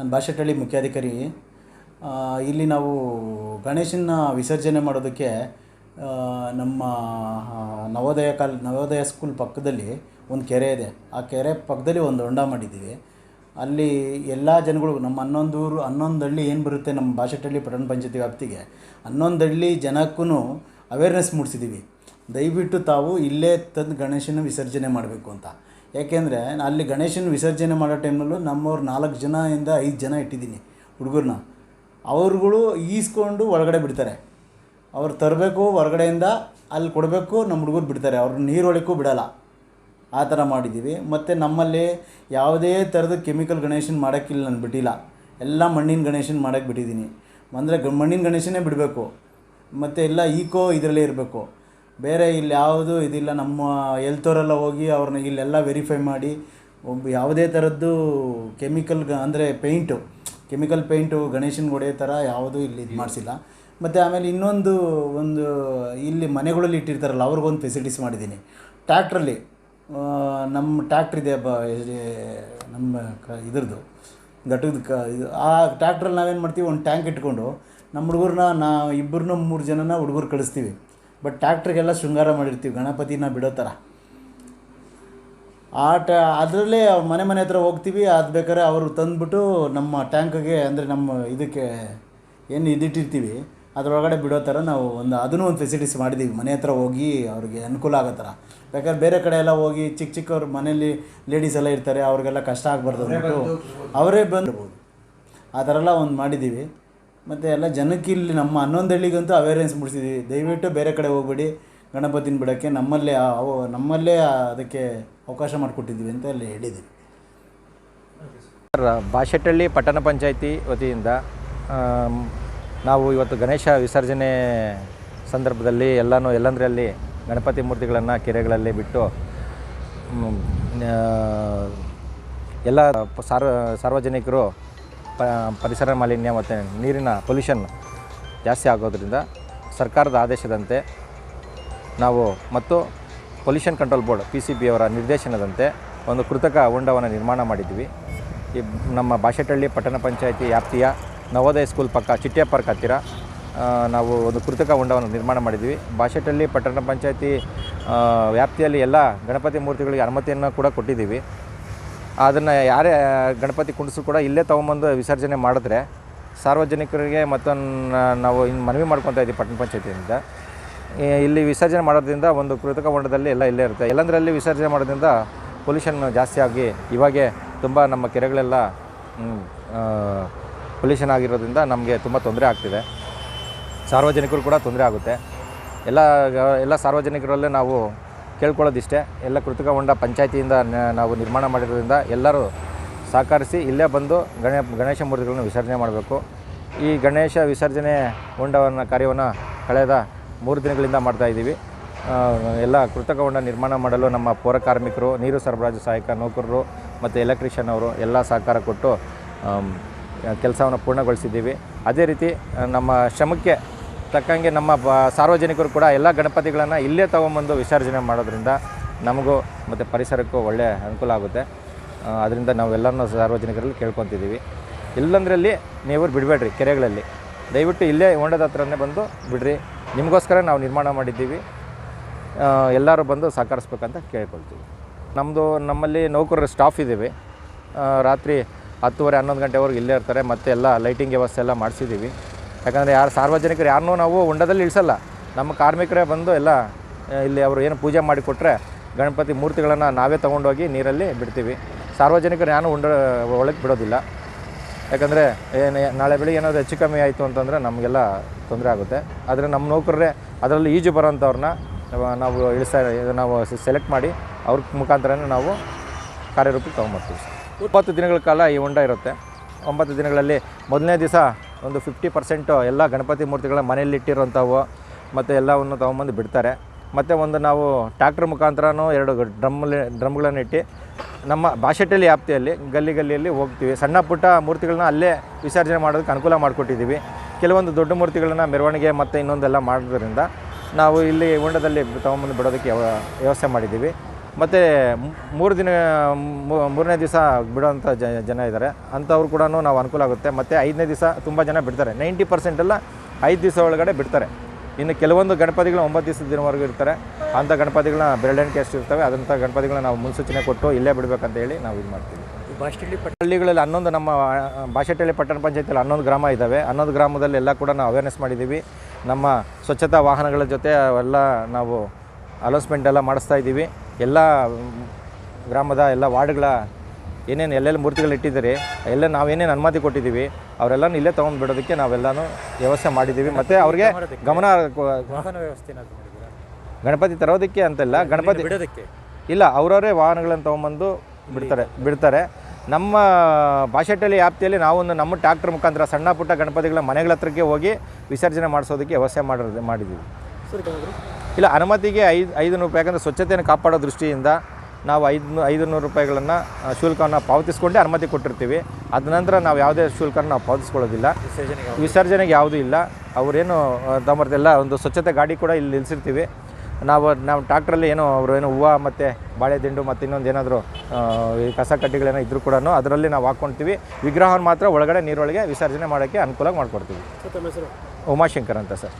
ನಾನು ಭಾಷೆಟಳ್ಳಿ ಮುಖ್ಯಾಧಿಕಾರಿ ಇಲ್ಲಿ ನಾವು ಗಣೇಶನ ವಿಸರ್ಜನೆ ಮಾಡೋದಕ್ಕೆ ನಮ್ಮ ನವೋದಯ ಕಾಲ್, ನವೋದಯ ಸ್ಕೂಲ್ ಪಕ್ಕದಲ್ಲಿ ಒಂದು ಕೆರೆ ಇದೆ. ಆ ಕೆರೆ ಪಕ್ಕದಲ್ಲಿ ಒಂದು ಹೊಂಡ ಮಾಡಿದ್ದೀವಿ. ಅಲ್ಲಿ ಎಲ್ಲ ಜನಗಳು, ನಮ್ಮ ಹನ್ನೊಂದೂರು, ಹನ್ನೊಂದು ಹಳ್ಳಿ ಏನು ಬರುತ್ತೆ ನಮ್ಮ ಭಾಷೆಟಳ್ಳಿ ಪಟ್ಟಣ ಪಂಚಾಯತಿ ವ್ಯಾಪ್ತಿಗೆ, ಹನ್ನೊಂದು ಹಳ್ಳಿ ಜನಕ್ಕೂ ಅವೇರ್ನೆಸ್ ಮೂಡಿಸಿದ್ದೀವಿ. ದಯವಿಟ್ಟು ತಾವು ಇಲ್ಲೇ ತಂದು ಗಣೇಶನ ವಿಸರ್ಜನೆ ಮಾಡಬೇಕು ಅಂತ. ಯಾಕೆಂದರೆ ಅಲ್ಲಿ ಗಣೇಶನ ವಿಸರ್ಜನೆ ಮಾಡೋ ಟೈಮಲ್ಲೂ ನಮ್ಮವ್ರು ನಾಲ್ಕು ಜನದಿಂದ ಐದು ಜನ ಇಟ್ಟಿದ್ದೀನಿ ಹುಡುಗರನ್ನ ಅವ್ರುಗಳು ಈಸ್ಕೊಂಡು ಒಳಗಡೆ ಬಿಡ್ತಾರೆ. ಅವ್ರು ತರಬೇಕು ಹೊರಗಡೆಯಿಂದ, ಅಲ್ಲಿ ಕೊಡಬೇಕು ನಮ್ಮ ಹುಡುಗರು ಬಿಡ್ತಾರೆ. ಅವ್ರನ್ನ ನೀರೊಳಕ್ಕೂ ಬಿಡಲ್ಲ. ಆ ಥರ ಮಾಡಿದ್ದೀವಿ. ಮತ್ತು ನಮ್ಮಲ್ಲಿ ಯಾವುದೇ ಥರದ ಕೆಮಿಕಲ್ ಗಣೇಶನ ಮಾಡೋಕ್ಕಿಲ್ಲ ನಾನು ಬಿಟ್ಟಿಲ್ಲ. ಎಲ್ಲ ಮಣ್ಣಿನ ಗಣೇಶನ ಮಾಡೋಕ್ಕೆ ಬಿಟ್ಟಿದ್ದೀನಿ. ಅಂದರೆ ಮಣ್ಣಿನ ಗಣೇಶನೇ ಬಿಡಬೇಕು. ಮತ್ತು ಎಲ್ಲ ಈಕೋ ಇದರಲ್ಲೇ ಇರಬೇಕು. ಬೇರೆ ಇಲ್ಲಿ ಯಾವುದು ಇದಿಲ್ಲ, ನಮ್ಮ ಎಲ್ತೋರೆಲ್ಲ ಹೋಗಿ ಅವ್ರನ್ನ ಇಲ್ಲೆಲ್ಲ ವೆರಿಫೈ ಮಾಡಿ, ಒಬ್ಬ ಯಾವುದೇ ಥರದ್ದು ಕೆಮಿಕಲ್ ಅಂದರೆ ಪೇಂಟು ಕೆಮಿಕಲ್ ಪೇಂಟು ಗಣೇಶನ ಹೊಡೆಯೋ ಥರ ಯಾವುದೂ ಇಲ್ಲಿ ಇದು ಮಾಡಿಸಿಲ್ಲ. ಮತ್ತು ಆಮೇಲೆ ಇನ್ನೊಂದು ಒಂದು ಇಲ್ಲಿ ಮನೆಗಳಲ್ಲಿ ಇಟ್ಟಿರ್ತಾರಲ್ಲ, ಅವ್ರಿಗೊಂದು ಫೆಸಿಲಿಟೀಸ್ ಮಾಡಿದ್ದೀನಿ. ಟ್ಯಾಕ್ಟ್ರಲ್ಲಿ ನಮ್ಮ ಟ್ಯಾಕ್ಟ್ರ್ ಇದೆ ಬ ನಮ್ಮ ಕ ಇದ್ರದ್ದು ಘಟದ ಕ ಇದು, ಆ ಟ್ಯಾಕ್ಟ್ರಲ್ಲಿ ನಾವೇನು ಮಾಡ್ತೀವಿ, ಒಂದು ಟ್ಯಾಂಕ್ ಇಟ್ಕೊಂಡು, ನಮ್ಮ ಹುಡುಗರನ್ನ ನಾ ಇಬ್ಬರನ್ನ ಮೂರು ಜನನ ಹುಡುಗರು ಕಳಿಸ್ತೀವಿ. ಬಟ್ ಟ್ಯಾಕ್ಟ್ರಿಗೆಲ್ಲ ಶೃಂಗಾರ ಮಾಡಿರ್ತೀವಿ, ಗಣಪತಿನ ಬಿಡೋ ಥರ ಆ ಟ ಅದರಲ್ಲೇ ಮನೆ ಮನೆ ಹತ್ರ ಹೋಗ್ತೀವಿ, ಅದು ಬೇಕಾದ್ರೆ ಅವರು ತಂದುಬಿಟ್ಟು ನಮ್ಮ ಟ್ಯಾಂಕ್ಗೆ ಅಂದರೆ ನಮ್ಮ ಇದಕ್ಕೆ ಏನು ಇದಿಟ್ಟಿರ್ತೀವಿ, ಅದರೊಳಗಡೆ ಬಿಡೋ ಥರ ನಾವು ಒಂದು ಅದನ್ನು ಒಂದು ಫೆಸಿಲಿಟೀಸ್ ಮಾಡಿದ್ದೀವಿ ಮನೆ ಹತ್ರ ಹೋಗಿ ಅವ್ರಿಗೆ ಅನುಕೂಲ ಆಗೋ ಥರ ಬೇಕಾದ್ರೆ ಬೇರೆ ಕಡೆ ಎಲ್ಲ ಹೋಗಿ ಚಿಕ್ಕ ಚಿಕ್ಕವ್ರ ಮನೇಲಿ ಲೇಡೀಸ್ ಎಲ್ಲ ಇರ್ತಾರೆ, ಅವ್ರಿಗೆಲ್ಲ ಕಷ್ಟ ಆಗಬಾರ್ದು ಅವರೇ ಬಂದಿರ್ಬೋದು ಆ ಥರ ಎಲ್ಲ ಒಂದು ಮಾಡಿದ್ದೀವಿ ಮತ್ತು ಎಲ್ಲ ಜನಕ್ಕೆ ಇಲ್ಲಿ ನಮ್ಮ ಹನ್ನೊಂದು ಹಳ್ಳಿಗಂತೂ ಅವೇರ್ನೆಸ್ ಮೂಡಿಸಿದ್ದೀವಿ. ದಯವಿಟ್ಟು ಬೇರೆ ಕಡೆ ಹೋಗಬೇಡಿ. ಗಣಪತಿನ ಬಿಡೋಕ್ಕೆ ನಮ್ಮಲ್ಲೇ ಅವು ನಮ್ಮಲ್ಲೇ ಅದಕ್ಕೆ ಅವಕಾಶ ಮಾಡಿಕೊಟ್ಟಿದ್ದೀವಿ ಅಂತ ಅಲ್ಲಿ ಹೇಳಿದ್ದೀವಿ. ಸರ್ ಬಾಶೆಟ್ಟಳ್ಳಿ ಪಟ್ಟಣ ಪಂಚಾಯಿತಿ ವತಿಯಿಂದ ನಾವು ಇವತ್ತು ಗಣೇಶ ವಿಸರ್ಜನೆ ಸಂದರ್ಭದಲ್ಲಿ ಎಲ್ಲನೂ ಎಲ್ಲಂದರಲ್ಲಿ ಗಣಪತಿ ಮೂರ್ತಿಗಳನ್ನು ಕೆರೆಗಳಲ್ಲಿ ಬಿಟ್ಟು ಎಲ್ಲ ಸಾರ್ವ ಸಾರ್ವಜನಿಕರು ಪರಿಸರ ಮಾಲಿನ್ಯ ಮತ್ತು ನೀರಿನ ಪೊಲ್ಯೂಷನ್ ಜಾಸ್ತಿ ಆಗೋದ್ರಿಂದ ಸರ್ಕಾರದ ಆದೇಶದಂತೆ ನಾವು ಮತ್ತು pollution control board P C B ಅವರ ನಿರ್ದೇಶನದಂತೆ ಒಂದು ಕೃತಕ ಹೊಂಡವನ್ನು ನಿರ್ಮಾಣ ಮಾಡಿದ್ವಿ ಈ ನಮ್ಮ ಬಾಶೆಟಳ್ಳಿ ಪಟ್ಟಣ ಪಂಚಾಯಿತಿ ವ್ಯಾಪ್ತಿಯ ನವೋದಯ ಸ್ಕೂಲ್ ಪಕ್ಕ ಚಿಟ್ಟೆ ಪಾರ್ಕ್ ಹತ್ತಿರ ನಾವು ಒಂದು ಕೃತಕ ಹೊಂಡವನ್ನು ನಿರ್ಮಾಣ ಮಾಡಿದ್ವಿ ಬಾಶೆಟಳ್ಳಿ ಪಟ್ಟಣ ಪಂಚಾಯಿತಿ ವ್ಯಾಪ್ತಿಯಲ್ಲಿ ಎಲ್ಲ ಗಣಪತಿ ಮೂರ್ತಿಗಳಿಗೆ ಅನುಮತಿಯನ್ನು ಕೂಡ ಕೊಟ್ಟಿದ್ದೀವಿ. ಅದನ್ನು ಯಾರೇ ಗಣಪತಿ ಕುಂಡಿಸು ಕೂಡ ಇಲ್ಲೇ ತೊಗೊಂಬಂದು ವಿಸರ್ಜನೆ ಮಾಡಿದ್ರೆ ಸಾರ್ವಜನಿಕರಿಗೆ ಮತ್ತು ನಾವು ಇನ್ನು ಮನವಿ ಮಾಡ್ಕೊತಾ ಇದ್ದೀವಿ ಪಟ್ಟಣ ಪಂಚಾಯತಿಯಿಂದ. ಇಲ್ಲಿ ವಿಸರ್ಜನೆ ಮಾಡೋದ್ರಿಂದ ಒಂದು ಕೃತಕ ಹೊಂಡದಲ್ಲಿ ಎಲ್ಲ ಇಲ್ಲೇ ಇರುತ್ತೆ. ಎಲ್ಲಂದರಲ್ಲಿ ವಿಸರ್ಜನೆ ಮಾಡೋದ್ರಿಂದ ಪೊಲ್ಯೂಷನ್ ಜಾಸ್ತಿ ಆಗಿ ಇವಾಗೆ ತುಂಬ ನಮ್ಮ ಕೆರೆಗಳೆಲ್ಲ ಪೊಲ್ಯೂಷನ್ ಆಗಿರೋದ್ರಿಂದ ನಮಗೆ ತುಂಬ ತೊಂದರೆ ಆಗ್ತಿದೆ. ಸಾರ್ವಜನಿಕರು ಕೂಡ ತೊಂದರೆ ಆಗುತ್ತೆ. ಎಲ್ಲ ಎಲ್ಲ ಸಾರ್ವಜನಿಕರಲ್ಲೇ ನಾವು ಕೇಳ್ಕೊಳ್ಳೋದಿಷ್ಟೇ. ಎಲ್ಲ ಕೃತಕ ಹೊಂಡ ಪಂಚಾಯತಿಯಿಂದ ನಾವು ನಿರ್ಮಾಣ ಮಾಡಿರೋದ್ರಿಂದ ಎಲ್ಲರೂ ಸಹಕರಿಸಿ ಇಲ್ಲೇ ಬಂದು ಗಣ, ಗಣೇಶ ಮೂರ್ತಿಗಳನ್ನು ವಿಸರ್ಜನೆ ಮಾಡಬೇಕು. ಈ ಗಣೇಶ ವಿಸರ್ಜನೆ ಹೊಂಡವನ್ನು ಕಾರ್ಯವನ್ನು ಕಳೆದ ಮೂರು ದಿನಗಳಿಂದ ಮಾಡ್ತಾಯಿದ್ದೀವಿ ಎಲ್ಲ ಕೃತಕ ಹೊಂಡ ನಿರ್ಮಾಣ ಮಾಡಲು ನಮ್ಮ ಪೌರ ಕಾರ್ಮಿಕರು, ನೀರು ಸರಬರಾಜು ಸಹಾಯಕ ನೌಕರರು ಮತ್ತು ಎಲೆಕ್ಟ್ರಿಷಿಯನ್ ಅವರು ಎಲ್ಲ ಸಹಕಾರ ಕೊಟ್ಟು ಕೆಲಸವನ್ನು ಪೂರ್ಣಗೊಳಿಸಿದ್ದೀವಿ. ಅದೇ ರೀತಿ ನಮ್ಮ ಶ್ರಮಕ್ಕೆ ತಕ್ಕಂಗೆ ನಮ್ಮ ಸಾರ್ವಜನಿಕರು ಕೂಡ ಎಲ್ಲ ಗಣಪತಿಗಳನ್ನು ಇಲ್ಲೇ ತೊಗೊಂಬಂದು ವಿಸರ್ಜನೆ ಮಾಡೋದ್ರಿಂದ ನಮಗೂ ಮತ್ತು ಪರಿಸರಕ್ಕೂ ಒಳ್ಳೆಯ ಅನುಕೂಲ ಆಗುತ್ತೆ. ಅದರಿಂದ ನಾವೆಲ್ಲರನ್ನೂ ಸಾರ್ವಜನಿಕರಲ್ಲಿ ಕೇಳ್ಕೊತಿದ್ದೀವಿ. ಇಲ್ಲಂದ್ರಲ್ಲಿ ನೀವು ಬಿಡಬೇಡ್ರಿ ಕೆರೆಗಳಲ್ಲಿ. ದಯವಿಟ್ಟು ಇಲ್ಲೇ ಹೊಂಡದ ಹತ್ರನೇ ಬಂದು ಬಿಡ್ರಿ. ನಿಮಗೋಸ್ಕರ ನಾವು ನಿರ್ಮಾಣ ಮಾಡಿದ್ದೀವಿ. ಎಲ್ಲರೂ ಬಂದು ಸಹಕರಿಸ್ಬೇಕಂತ ಕೇಳ್ಕೊಳ್ತೀವಿ. ನಮ್ಮದು ನಮ್ಮಲ್ಲಿ ನೌಕರರು ಸ್ಟಾಫ್ ಇದ್ದೀವಿ. ರಾತ್ರಿ ಹತ್ತುವರೆ ಹನ್ನೊಂದು ಗಂಟೆವರೆಗೆ ಇಲ್ಲೇ ಇರ್ತಾರೆ. ಮತ್ತು ಎಲ್ಲ ಲೈಟಿಂಗ್ ವ್ಯವಸ್ಥೆ ಎಲ್ಲ ಮಾಡಿಸಿದ್ದೀವಿ. ಯಾಕಂದರೆ ಯಾರು ಸಾರ್ವಜನಿಕರು ಯಾರನ್ನೂ ನಾವು ಹೊಂಡದಲ್ಲಿ ಇಳಿಸಲ್ಲ. ನಮ್ಮ ಕಾರ್ಮಿಕರೇ ಬಂದು ಎಲ್ಲ ಇಲ್ಲಿ ಅವರು ಏನು ಪೂಜೆ ಮಾಡಿಕೊಟ್ರೆ ಗಣಪತಿ ಮೂರ್ತಿಗಳನ್ನು ನಾವೇ ತೊಗೊಂಡೋಗಿ ನೀರಲ್ಲಿ ಬಿಡ್ತೀವಿ. ಸಾರ್ವಜನಿಕರು ಯಾರು ಉಂಡ, ಒಳಗೆ ಬಿಡೋದಿಲ್ಲ. ಯಾಕಂದರೆ ಏನು, ನಾಳೆ ಬೆಳಿಗ್ಗೆ ಏನಾದರೂ ಹೆಚ್ಚು ಕಮ್ಮಿ ಆಯಿತು ಅಂತಂದರೆ ನಮಗೆಲ್ಲ ತೊಂದರೆ ಆಗುತ್ತೆ. ಆದರೆ ನಮ್ಮ ನೌಕರರೇ ಅದರಲ್ಲಿ ಈಜು ಬರೋಂಥವ್ರನ್ನ ನಾವು- ಇಳಿಸ, ನಾವು ಸೆಲೆಕ್ಟ್ ಮಾಡಿ ಅವ್ರ ಮುಖಾಂತರನೇ ನಾವು ಕಾರ್ಯರೂಪಕ್ಕೆ ತೊಗೊಂಬರ್ತೀವಿ. ಒಂಬತ್ತು ದಿನಗಳ ಕಾಲ ಈ ಹೊಂಡ ಇರುತ್ತೆ. ಒಂಬತ್ತು ದಿನಗಳಲ್ಲಿ ಮೊದಲನೇ ದಿವಸ ಒಂದು ಫಿಫ್ಟಿ ಪರ್ಸೆಂಟು ಎಲ್ಲ ಗಣಪತಿ ಮೂರ್ತಿಗಳ ಮನೆಯಲ್ಲಿಟ್ಟಿರೋಂಥವು ಮತ್ತು ಎಲ್ಲವನ್ನು ತೊಗೊಂಬಂದು ಬಿಡ್ತಾರೆ. ಮತ್ತು ಒಂದು ನಾವು ಟ್ಯಾಕ್ಟ್ರ್ ಮುಖಾಂತರನೂ ಎರಡು ಡ್ರಮ್ಮಲ್ಲಿ, ಡ್ರಮ್ಗಳನ್ನು ಇಟ್ಟು ನಮ್ಮ ಭಾಷೆಟಲ್ಲಿ ವ್ಯಾಪ್ತಿಯಲ್ಲಿ ಗಲ್ಲಿ ಗಲ್ಲಿಯಲ್ಲಿ ಹೋಗ್ತೀವಿ. ಸಣ್ಣ ಪುಟ್ಟ ಮೂರ್ತಿಗಳನ್ನ ಅಲ್ಲೇ ವಿಸರ್ಜನೆ ಮಾಡೋದಕ್ಕೆ ಅನುಕೂಲ ಮಾಡಿಕೊಟ್ಟಿದ್ದೀವಿ. ಕೆಲವೊಂದು ದೊಡ್ಡ ಮೂರ್ತಿಗಳನ್ನ ಮೆರವಣಿಗೆ ಮತ್ತು ಇನ್ನೊಂದೆಲ್ಲ ಮಾಡೋದ್ರಿಂದ ನಾವು ಇಲ್ಲಿ ಉಂಡದಲ್ಲಿ ತೊಗೊಂಬಂದು ಬಿಡೋದಕ್ಕೆ ವ್ಯವ- ವ್ಯವಸ್ಥೆ ಮಾಡಿದ್ದೀವಿ. ಮತ್ತು ಮೂರು ದಿನ ಮೂರನೇ ದಿವಸ ಬಿಡೋವಂಥ ಜ ಜನ ಇದ್ದಾರೆ. ಅಂಥವ್ರು ಕೂಡ ನಾವು ಅನುಕೂಲ ಆಗುತ್ತೆ. ಮತ್ತು ಐದನೇ ದಿವಸ ತುಂಬ ಜನ ಬಿಡ್ತಾರೆ. ನೈಂಟಿ ಪರ್ಸೆಂಟೆಲ್ಲ ಐದು ದಿವಸ ಒಳಗಡೆ ಬಿಡ್ತಾರೆ. ಇನ್ನು ಕೆಲವೊಂದು ಗಣಪತಿಗಳು ಒಂಬತ್ತು ದಿವಸದ ದಿನವರೆಗೂ ಇರ್ತಾರೆ. ಅಂಥ ಗಣಪತಿಗಳನ್ನ ಬೆರಳೆಣ್ಣೆ ಕೆಸ್ಟ್ ಇರ್ತವೆ. ಅದಂಥ ಗಣಪತಿಗಳನ್ನ ನಾವು ಮುನ್ಸೂಚನೆ ಕೊಟ್ಟು ಇಲ್ಲೇ ಬಿಡಬೇಕಂತ ಹೇಳಿ ನಾವು ಇದು ಮಾಡ್ತೀವಿ. ಪಟ್ಟ ಹಳ್ಳಿಗಳಲ್ಲಿ ಹನ್ನೊಂದು ನಮ್ಮ ಭಾಷೆಟಳ್ಳಿ ಪಟ್ಟಣ ಪಂಚಾಯತಿಯಲ್ಲಿ ಹನ್ನೊಂದು ಗ್ರಾಮ ಇದ್ದಾವೆ. ಹನ್ನೊಂದು ಗ್ರಾಮದಲ್ಲಿ ಎಲ್ಲ ಕೂಡ ನಾವು ಅವೇರ್ನೆಸ್ ಮಾಡಿದ್ದೀವಿ. ನಮ್ಮ ಸ್ವಚ್ಛತಾ ವಾಹನಗಳ ಜೊತೆ ಎಲ್ಲ ನಾವು ಅಲೌನ್ಸ್ಮೆಂಟ್ ಎಲ್ಲ ಮಾಡಿಸ್ತಾ ಇದ್ದೀವಿ. ಎಲ್ಲ ಗ್ರಾಮದ ಎಲ್ಲ ವಾರ್ಡ್ಗಳ ಏನೇನು ಎಲ್ಲೆಲ್ಲಿ ಮೂರ್ತಿಗಳು ಇಟ್ಟಿದ್ದೀರಿ ಎಲ್ಲ ನಾವೇನೇನು ಅನುಮತಿ ಕೊಟ್ಟಿದ್ದೀವಿ ಅವರೆಲ್ಲನೂ ಇಲ್ಲೇ ತೊಗೊಂಡ್ಬಿಡೋದಕ್ಕೆ ನಾವೆಲ್ಲನೂ ವ್ಯವಸ್ಥೆ ಮಾಡಿದ್ದೀವಿ. ಮತ್ತು ಅವ್ರಿಗೆ ಗಮನ ಗಣಪತಿ ತರೋದಕ್ಕೆ ಅಂತಲ್ಲ ಗಣಪತಿ ಬಿಡೋದಕ್ಕೆ? ಇಲ್ಲ ಅವರವರೇ ವಾಹನಗಳನ್ನು ತೊಗೊಂಬಂದು ಬಿಡ್ತಾರೆ ಬಿಡ್ತಾರೆ. ನಮ್ಮ ಭಾಷೆಟಲ್ಲಿ ವ್ಯಾಪ್ತಿಯಲ್ಲಿ ನಾವೊಂದು ನಮ್ಮ ಟ್ಯಾಕ್ಟ್ರ್ ಮುಖಾಂತರ ಸಣ್ಣ ಪುಟ್ಟ ಗಣಪತಿಗಳ ಮನೆಗಳ ಹತ್ರಕ್ಕೆ ಹೋಗಿ ವಿಸರ್ಜನೆ ಮಾಡಿಸೋದಕ್ಕೆ ವ್ಯವಸ್ಥೆ ಮಾಡಿರೋದು ಮಾಡಿದ್ದೀವಿ. ಇಲ್ಲ ಅನುಮತಿಗೆ ಐದು ಐದು ನೂರು ರೂಪಾಯಿ ಯಾಕಂದರೆ ಸ್ವಚ್ಛತೆಯನ್ನು ಕಾಪಾಡೋ ದೃಷ್ಟಿಯಿಂದ ನಾವು ಐದು ಐದು ನೂರು ರೂಪಾಯಿಗಳನ್ನು ಶುಲ್ಕವನ್ನು ಪಾವತಿಸ್ಕೊಂಡೇ ಅನುಮತಿ ಕೊಟ್ಟಿರ್ತೀವಿ. ಅದ ನಂತರ ನಾವು ಯಾವುದೇ ಶುಲ್ಕನ ನಾವು ಪಾವತಿಸ್ಕೊಳ್ಳೋದಿಲ್ಲ. ವಿಸರ್ಜನೆಗೆ ವಿಸರ್ಜನೆಗೆ ಯಾವುದೂ ಇಲ್ಲ. ಅವರೇನು ತಮ್ಮರ್ದೆಲ್ಲ ಒಂದು ಸ್ವಚ್ಛತೆ ಗಾಡಿ ಕೂಡ ಇಲ್ಲಿ ನಿಲ್ಲಿಸಿರ್ತೀವಿ ನಾವು ನಾವು ಟ್ರಾಕ್ಟ್ರಲ್ಲಿ ಏನೋ ಅವರು ಏನು ಹೂವು ಮತ್ತು ಬಾಳೆ ದಿಂಡು ಮತ್ತು ಇನ್ನೊಂದು ಏನಾದರೂ ಈ ಕಸ ಕಡ್ಡಿಗಳೇನೋ ಇದ್ರೂ ಕೂಡ ಅದರಲ್ಲಿ ನಾವು ಹಾಕ್ಕೊಳ್ತೀವಿ ವಿಗ್ರಹವನ್ನು ಮಾತ್ರ ಒಳಗಡೆ ನೀರೊಳಗೆ ವಿಸರ್ಜನೆ ಮಾಡೋಕ್ಕೆ ಅನುಕೂಲ ಮಾಡಿಕೊಡ್ತೀವಿ. ಉಮಾಶಂಕರ್ ಅಂತ ಸರ್.